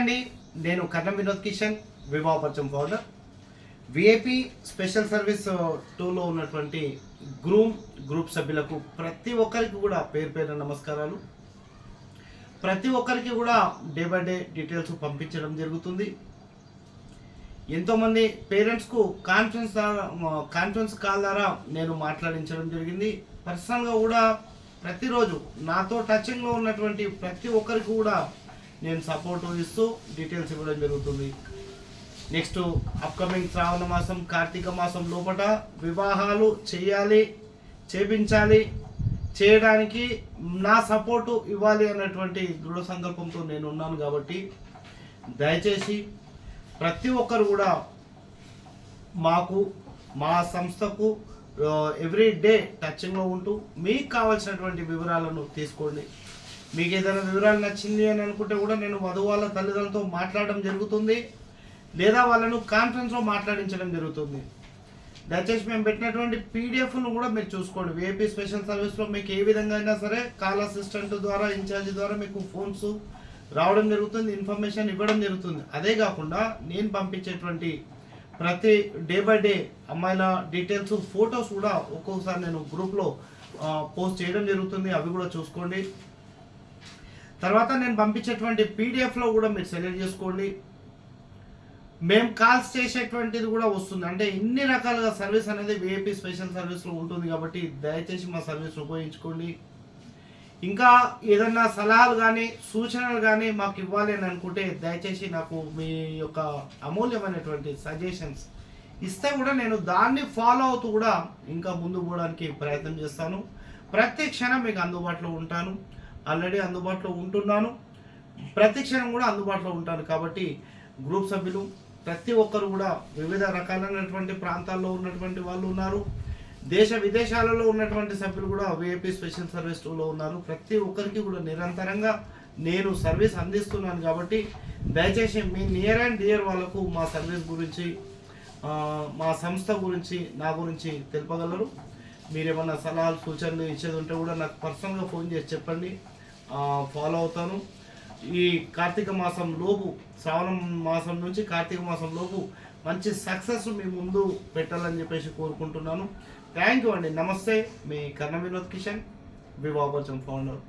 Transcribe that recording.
అండి నేను కర్ణం వినోద్ కిషన్ వివాహపరచం ఫౌండర్ విఐపి స్పెషల్ సర్వీస్ టూలో ఉన్నటువంటి గ్రూమ్ గ్రూప్ సభ్యులకు ప్రతి ఒక్కరికి కూడా పేరు పేరు నమస్కారాలు. ప్రతి ఒక్కరికి కూడా డే బై డే డీటెయిల్స్ పంపించడం జరుగుతుంది. ఎంతోమంది పేరెంట్స్కు కాన్ఫరెన్స్ ద్వారా కాన్ఫరెన్స్ కాల్ ద్వారా నేను మాట్లాడించడం జరిగింది. పర్సనల్గా కూడా ప్రతిరోజు నాతో టచింగ్లో ఉన్నటువంటి ప్రతి ఒక్కరికి కూడా నేను సపోర్ట్ ఇస్తూ డీటెయిల్స్ ఇవ్వడం జరుగుతుంది. నెక్స్ట్ అప్కమింగ్ శ్రావణ మాసం కార్తీక మాసం లోపల వివాహాలు చేయాలి చేపించాలి చేయడానికి నా సపోర్టు ఇవ్వాలి అన్నటువంటి దృఢ సంకల్పంతో నేను ఉన్నాను కాబట్టి దయచేసి ప్రతి ఒక్కరు కూడా మాకు మా సంస్థకు ఎవ్రీ డే టచింగ్లో ఉంటూ మీకు కావాల్సినటువంటి వివరాలను తీసుకోండి. మీకు ఏదైనా వివరాలు నచ్చింది అని అనుకుంటే కూడా నేను వధువు వాళ్ళ తల్లిదండ్రులతో మాట్లాడడం జరుగుతుంది. లేదా వాళ్ళను కాన్ఫరెన్స్లో మాట్లాడించడం జరుగుతుంది. దయచేసి మేము పెట్టినటువంటి పీడిఎఫ్ను కూడా మీరు చూసుకోండి. విఐపీ స్పెషల్ సర్వీస్లో మీకు ఏ విధంగా అయినా సరే కాల్ అసిస్టెంట్ ద్వారా ఇన్ఛార్జ్ ద్వారా మీకు ఫోన్స్ రావడం జరుగుతుంది ఇన్ఫర్మేషన్ ఇవ్వడం జరుగుతుంది. అదే కాకుండా నేను పంపించేటువంటి ప్రతి డే బై డే అమ్మాయిల డీటెయిల్స్ ఫొటోస్ కూడా ఒక్కొక్కసారి నేను గ్రూప్లో పోస్ట్ చేయడం జరుగుతుంది. అవి కూడా చూసుకోండి. తర్వాత నేను పంపించేటువంటి పీడిఎఫ్లో కూడా మీరు సెలెక్ట్ చేసుకోండి. మేము కాల్స్ చేసేటువంటిది కూడా వస్తుంది. అంటే ఇన్ని రకాలుగా సర్వీస్ అనేది విఐపి స్పెషల్ సర్వీస్లో ఉంటుంది కాబట్టి దయచేసి మా సర్వీస్ ఉపయోగించుకోండి. ఇంకా ఏదన్నా సలహాలు కానీ సూచనలు కానీ మాకు ఇవ్వాలి అని అనుకుంటే దయచేసి నాకు మీ యొక్క అమూల్యమైనటువంటి సజెషన్స్ ఇస్తే కూడా నేను దాన్ని ఫాలో అవుతూ కూడా ఇంకా ముందు పోవడానికి ప్రయత్నం చేస్తాను. ప్రతి క్షణం మీకు అందుబాటులో ఉంటాను. ఆల్రెడీ అందుబాటులో ఉంటున్నాను. ప్రతి క్షణం కూడా అందుబాటులో ఉంటాను కాబట్టి గ్రూప్ సభ్యులు ప్రతి ఒక్కరు కూడా వివిధ రకాలైనటువంటి ప్రాంతాల్లో ఉన్నటువంటి వాళ్ళు ఉన్నారు. దేశ విదేశాలలో ఉన్నటువంటి సభ్యులు కూడా విఐపి స్పెషల్ సర్వీస్ టూలో ఉన్నారు. ప్రతి ఒక్కరికి కూడా నిరంతరంగా నేను సర్వీస్ అందిస్తున్నాను కాబట్టి దయచేసి మీ నియర్ అండ్ డియర్ వాళ్ళకు మా సర్వీస్ గురించి మా సంస్థ గురించి నా గురించి తెలుపగలరు. మీరు ఏమన్నా సలహాలు సూచనలు ఇచ్చేది ఉంటే కూడా నాకు పర్సనల్గా ఫోన్ చేసి చెప్పండి. ఫాలో అవుతాను. ఈ కార్తీక మాసం లోపు శ్రావణ మాసం నుంచి కార్తీక మాసం లోపు మంచి సక్సెస్ మీ ముందు పెట్టాలని చెప్పేసి కోరుకుంటున్నాను. థ్యాంక్ యూ అండి. నమస్తే. మీ కర్ణ వినోద్ కిషన్ వివాహపరచం ఫౌండర్